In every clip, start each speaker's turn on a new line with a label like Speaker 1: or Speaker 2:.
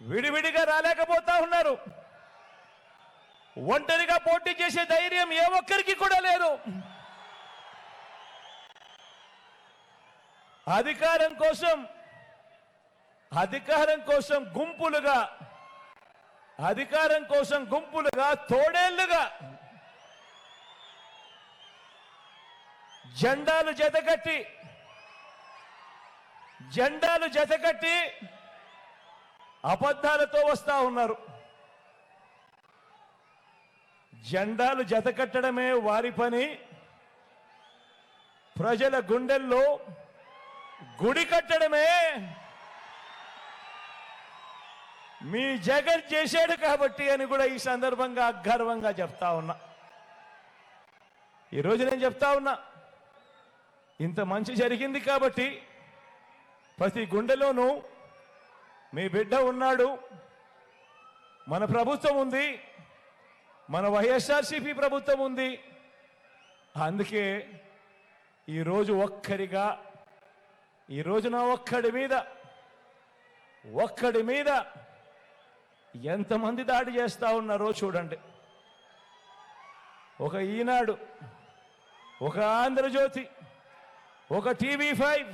Speaker 1: విడివిడిగా రాలేకపోతా ఉన్నారు. ఒంటరిగా పోటీ చేసే ధైర్యం ఏ ఒక్కరికి కూడా లేదు. అధికారం కోసం అధికారం కోసం గుంపులుగా అధికారం కోసం గుంపులుగా తోడేళ్ళుగా జెండాలు జతకట్టి జెండాలు జతకట్టి అబద్ధాలతో వస్తా ఉన్నారు. జెండాలు జతకట్టడమే వారి పని. ప్రజల గుండెల్లో గుడి కట్టడమే మీ జగన్ చేశాడు కాబట్టి అని కూడా ఈ సందర్భంగా గర్వంగా చెప్తా ఉన్నా. ఈరోజు నేను చెప్తా ఉన్నా ఇంత మంచి జరిగింది కాబట్టి ప్రతి గుండెలోనూ మీ బిడ్డ ఉన్నాడు. మన ప్రభుత్వం ఉంది. మన వైఎస్ఆర్సీపీ ప్రభుత్వం ఉంది. అందుకే ఈరోజు ఒక్కరిగా ఈ రోజున ఒక్కడి మీద ఒక్కడి మీద ఎంతమంది దాడి చేస్తూ ఉన్నారో చూడండి. ఒక ఈనాడు ఒక ఆంధ్రజ్యోతి ఒక టీవీ ఫైవ్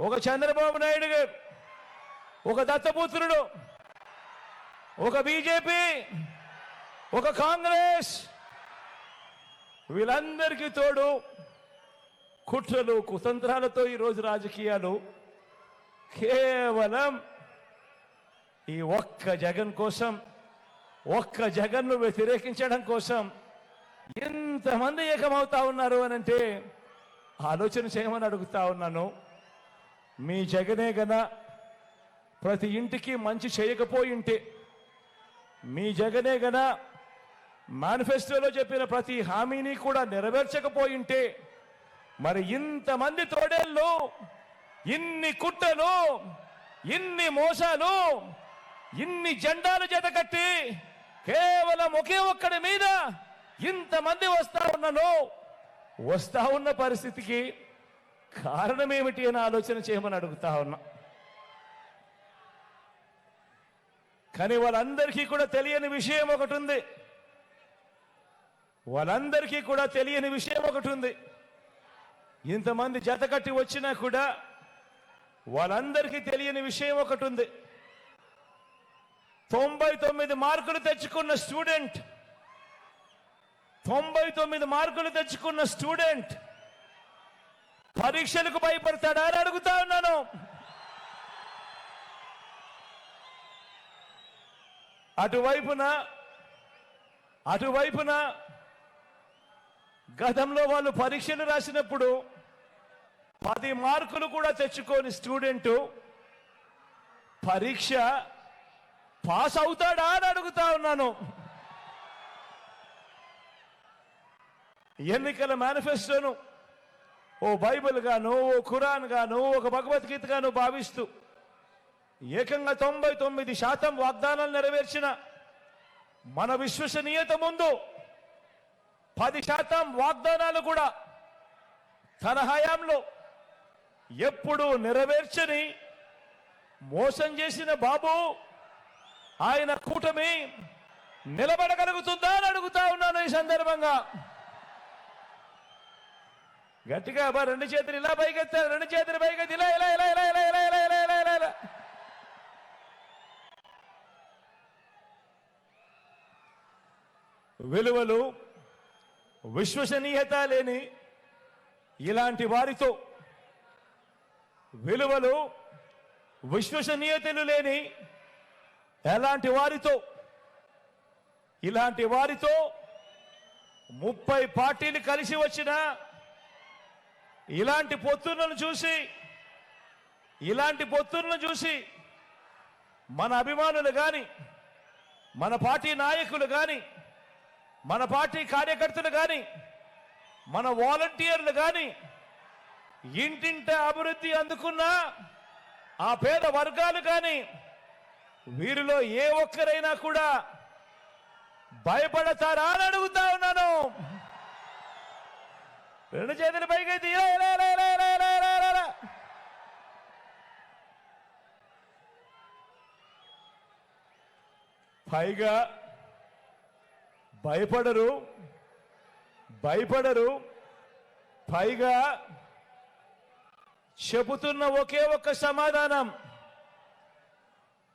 Speaker 1: ఒక చంద్రబాబు నాయుడు గారు ఒక దత్తపుత్రుడు ఒక బీజేపీ ఒక కాంగ్రెస్. వీళ్ళందరికీ తోడు కుట్రలు కుతంత్రాలతో ఈరోజు రాజకీయాలు. కేవలం ఈ ఒక్క జగన్ కోసం ఒక్క జగన్ను వ్యతిరేకించడం కోసం ఎంతమంది ఏకమవుతా ఉన్నారు అని అంటే ఆలోచన చేయమని అడుగుతా ఉన్నాను. మీ జగనే కదా ప్రతి ఇంటికి మంచి చేయకపోయి ఉంటే మీ జగనే గన మేనిఫెస్టోలో చెప్పిన ప్రతి హామీని కూడా నెరవేర్చకపోయి ఉంటే మరి ఇంతమంది తోడేళ్ళు ఇన్ని కుట్రలు ఇన్ని మోసాలు ఇన్ని జెండాలు జతకట్టి కేవలం ఒకే ఒక్కడి మీద ఇంతమంది వస్తా ఉన్నాను. వస్తా ఉన్న పరిస్థితికి కారణం ఏమిటి అని ఆలోచన చేయమని అడుగుతా ఉన్నా. కానీ వాళ్ళందరికీ కూడా తెలియని విషయం ఒకటి ఉంది వాళ్ళందరికీ కూడా తెలియని విషయం ఒకటి ఉంది ఇంతమంది జత కట్టి వచ్చినా కూడా వాళ్ళందరికీ తెలియని విషయం ఒకటి ఉంది తొంభై తొమ్మిది మార్కులు తెచ్చుకున్న స్టూడెంట్ తొంభై తొమ్మిది మార్కులు తెచ్చుకున్న స్టూడెంట్ పరీక్షలకు భయపడతాడా అని అడుగుతా ఉన్నాను. అటువైపున అటువైపున గతంలో వాళ్ళు పరీక్షలు రాసినప్పుడు పది మార్కులు కూడా తెచ్చుకొని స్టూడెంట్ పరీక్ష పాస్ అవుతాడా అని అడుగుతా ఉన్నాను. ఎన్నికల మేనిఫెస్టోను ఓ బైబిల్ గాను ఓ ఖురాన్ గాను ఒక భగవద్గీత గాను భావిస్తూ ఏకంగా తొంభై తొమ్మిది శాతం వాగ్దానాలు నెరవేర్చిన మన విశ్వసనీయత ముందు పది శాతం వాగ్దానాలు కూడా తన హయాంలో ఎప్పుడు నెరవేర్చని మోసం చేసిన బాబు ఆయన కూటమి నిలబడగలుగుతుందా అని అడుగుతా ఉన్నాను ఈ సందర్భంగా. గట్టిగా రెండు చేతులు ఇలా పైకెత్తారు రెండు చేతులు పైకెత్తి ఇలా ఇలా ఇలా ఇలా ఇలా ఇలా ఇలా ఇలా ఇలా ఇలా. విలువలు విశ్వసనీయత లేని ఇలాంటి వారితో విలువలు విశ్వసనీయతలు లేని ఎలాంటి వారితో ఇలాంటి వారితో ముప్పై పార్టీలు కలిసి వచ్చిన ఇలాంటి పొత్తులను చూసి ఇలాంటి పొత్తులను చూసి మన అభిమానులు కానీ మన పార్టీ నాయకులు కానీ మన పార్టీ కార్యకర్తలు కానీ మన వాలంటీర్లు కానీ ఇంటింట అభివృద్ధి అందుకున్న ఆ పేద వర్గాలు కానీ వీరిలో ఏ ఒక్కరైనా కూడా భయపడతారా అని అడుగుతా ఉన్నాను. రెండు చేతులు పైకి పైగా భయపడరు. భయపడరు. పైగా చెబుతున్న ఒకే ఒక్క సమాధానం.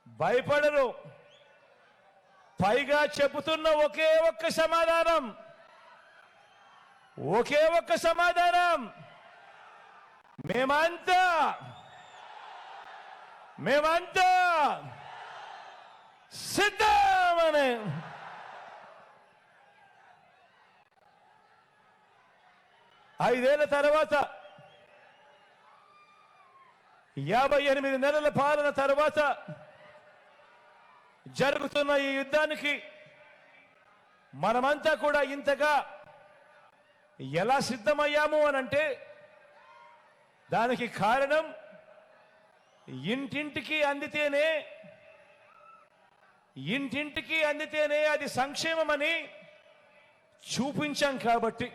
Speaker 1: భయపడరు. పైగా చెబుతున్న ఒకే ఒక్క సమాధానం. ఒకే ఒక్క సమాధానం. మేమంతా. మేమంతా. సిద్ధమనే ఐదేళ్ళ తర్వాత యాభై ఎనిమిది నెలల పాలన తర్వాత జరుగుతున్న ఈ యుద్ధానికి మనమంతా కూడా ఇంతగా ఎలా సిద్ధమయ్యాము అంటే దానికి కారణం ఇంటింటికి అందితేనే ఇంటింటికి అందితేనే అది సంక్షేమమని చూపించాం కాబట్టి.